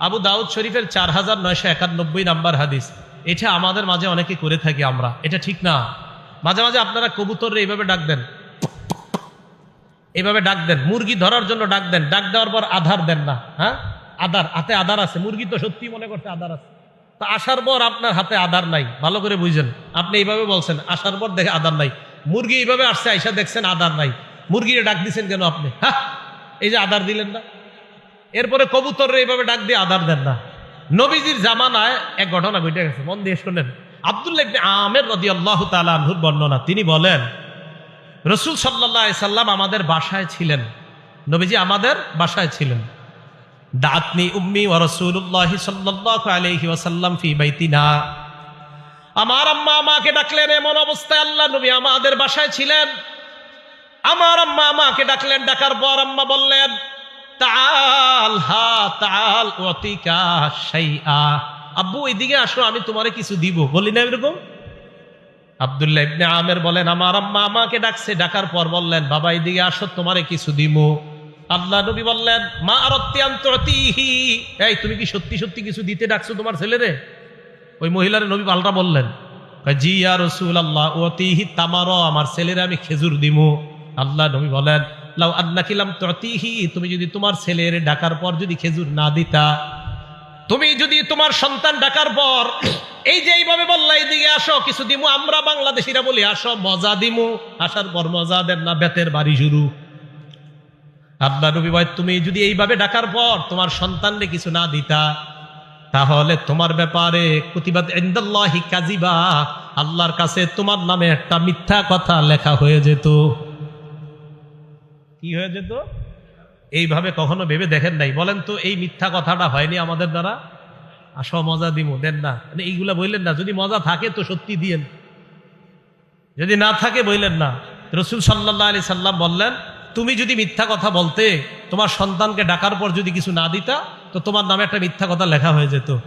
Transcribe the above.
আবু দাউদ শরীফের চার হাজার নয়শো একানব্বই নাম্বার হাদিস। এটা আমাদের মাঝে অনেকে করে থাকি আমরা। এটা ঠিক না? মাঝে মাঝে আপনারা কবুতর এইভাবে ডাক দেন। এইভাবে ডাক দেন। মুরগি ধরার জন্য ডাক দেন। ডাক দেওয়ার পর আধার দেন না। হ্যাঁ? আধার। হাতে আধার আছে। মুরগি তো সত্যি মনে করছে আধার আছে। তা আসার পর আপনার হাতে আধার নাই। ভালো করে বুঝেন। আপনি এইভাবে বলছেন, আসার পর দেখে আধার নাই। মুরগি এইভাবে আসছে, আইসা দেখছেন আধার নাই। মুরগিরে ডাক দিছেন কেন আপনি? হ্যাঁ? এই যে আধার দিলেন না? এরপরে কবুতর এইভাবে ডাক দিয়ে আদার দেন না। নবীজির জামানায় এক ঘটনা ঘটে গেছে, মন দিয়ে শোনেন। আব্দুল্লাহ আমের রদি আল্লাহ তালুর বর্ণনা, তিনি বলেন, রসুল সাল্লাহ সাল্লাম আমাদের বাসায় ছিলেন। নবীজি আমাদের বাসায় ছিলেন। দাতনি উম্মি ও রসুল্লাহ সাল্লাহ আলহি ওয়াসাল্লাম ফি বাইতিনা। আমার আম্মা আমাকে ডাকলেন, এমন অবস্থায় আল্লাহ নবী আমাদের বাসায় ছিলেন। আমার আম্মা আমাকে ডাকলেন, ডাকার পর আম্মা বললেন তাল, হা, তাল আব্বু, এদিকে আসো, আমি তোমারে কিছু দিব। বলি না এরকম? আব্দুল্লাহ ইবনে আমের বলেন, আমার আম্মা আমাকে ডাকছে, ডাকার পর বললেন, বাবা, এদিকে আসো, তোমারে কিছু দিব। আল্লাহ নবী বললেন, মা আর এই, তুমি কি সত্যি সত্যি কিছু দিতে ডাকছো তোমার ছেলেরে? ওই মহিলার নবী পাল্টা বললেন জি ইয়া রসুল আল্লাহ অতিহি তামারও আমার ছেলেরা আমি খেজুর দিমু। আল্লাহ নবী বলেন লাউ আল্লাহ কিলাম ততিহি, তুমি যদি তোমার ছেলের ডাকার পর যদি খেজুর না দিতা, তুমি যদি তোমার সন্তান ডাকার পর, এই যে এইভাবে বললা এইদিকে আসো, কিছু দিমু, আমরা বাংলাদেশিরা বলি, আসো, মজা দিমু, আসার পর মজা দেন না, বেতের বাড়ি শুরু। আল্লাহ নবী ভাই তুমি যদি এইভাবে ডাকার পর তোমার সন্তানরে কিছু না দিতা, তাহলে তোমার ব্যাপারে প্রতিবাদ ইন্দাল্লাহি কাজিবা আল্লাহর কাছে তোমার নামে একটা মিথ্যা কথা লেখা হয়ে যেত। কি হয়ে যেত এইভাবে কখনো ভেবে দেখেন নাই। বলেন তো, এই মিথ্যা কথাটা হয়নি আমাদের দ্বারা? আসো, মজা দিমু, দেন না। মানে এইগুলা বললেন না, যদি মজা থাকে তো সত্যি দিয়েন। যদি না থাকে বললেন না। রসুল সাল্লাহ আলি সাল্লাম বললেন, তুমি যদি মিথ্যা কথা বলতে, তোমার সন্তানকে ডাকার পর যদি কিছু না দিতা, তো তোমার নামে একটা মিথ্যা কথা লেখা হয়ে যেত।